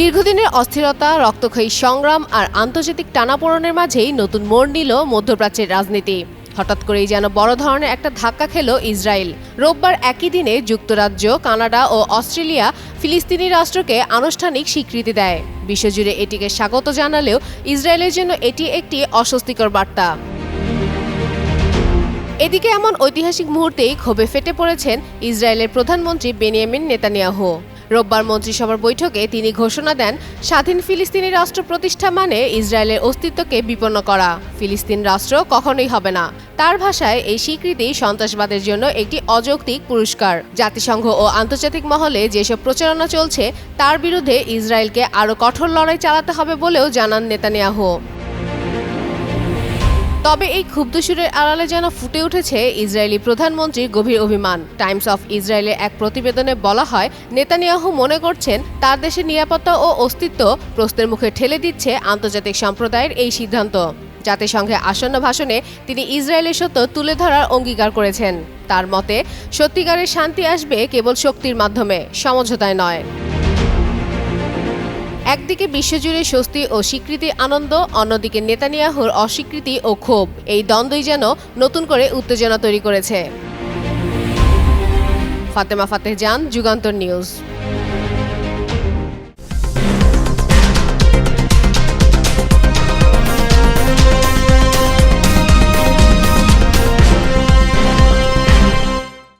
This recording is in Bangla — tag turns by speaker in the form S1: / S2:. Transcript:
S1: দীর্ঘদিনের অস্থিরতা রক্তক্ষয়ী সংগ্রাম আর আন্তর্জাতিক টানাপোড়নের মাঝেই নতুন মোড় নিল মধ্যপ্রাচ্যের রাজনীতি হঠাৎ করেই যেন বড় ধরনের একটা ধাক্কা খেল ইসরায়েল রোববার একই দিনে যুক্তরাজ্য কানাডা ও অস্ট্রেলিয়া ফিলিস্তিনি রাষ্ট্রকে আনুষ্ঠানিক স্বীকৃতি দেয় বিশ্বজুড়ে এটিকে স্বাগত জানালেও ইসরায়েলের জন্য এটি একটি অস্বস্তিকর বার্তা এদিকে এমন ঐতিহাসিক মুহূর্তেই ক্ষোভে ফেটে পড়েছেন ইসরায়েলের প্রধানমন্ত্রী বেনিয়ামিন নেতানিয়াহু রোববার মন্ত্রিসভার বৈঠকে তিনি ঘোষণা দেন স্বাধীন ফিলিস্তিনি রাষ্ট্র প্রতিষ্ঠা মানে ইসরায়েলের অস্তিত্বকে বিপন্ন করা ফিলিস্তিন রাষ্ট্র কখনোই হবে না তার ভাষায় এই স্বীকৃতি সন্ত্রাসবাদের জন্য একটি অযৌক্তিক পুরস্কার জাতিসংঘ ও আন্তর্জাতিক মহলে যেসব প্রচারণা চলছে তার বিরুদ্ধে ইসরায়েলকে আরও কঠোর লড়াই চালাতে হবে বলেও জানান নেতানিয়াহু তবে এই ক্ষুব্ধ সুরের আড়ালে যেন ফুটে উঠেছে ইসরায়েলি প্রধানমন্ত্রীর গভীর অভিমান টাইমস অফ ইসরায়েলের এক প্রতিবেদনে বলা হয় নেতানিয়াহু মনে করছেন তার দেশের নিরাপত্তা ও অস্তিত্ব প্রশ্নের মুখে ঠেলে দিচ্ছে আন্তর্জাতিক সম্প্রদায়ের এই সিদ্ধান্ত জাতিসংঘে আসন্ন ভাষণে তিনি ইসরায়েলের সত্য তুলে ধরার অঙ্গীকার করেছেন তার মতে সত্যিকারের শান্তি আসবে কেবল শক্তির মাধ্যমে সমঝোতায় নয় একদিকে বিশ্বজুড়ে স্বস্তি ও স্বীকৃতি আনন্দ অন্যদিকে নেতানিয়াহুর অস্বীকৃতি ও ক্ষোভ এই দ্বন্দ্বই যেন নতুন করে উত্তেজনা তৈরি করেছে ফাতেমা ফাতেহ জান যুগান্তর নিউজ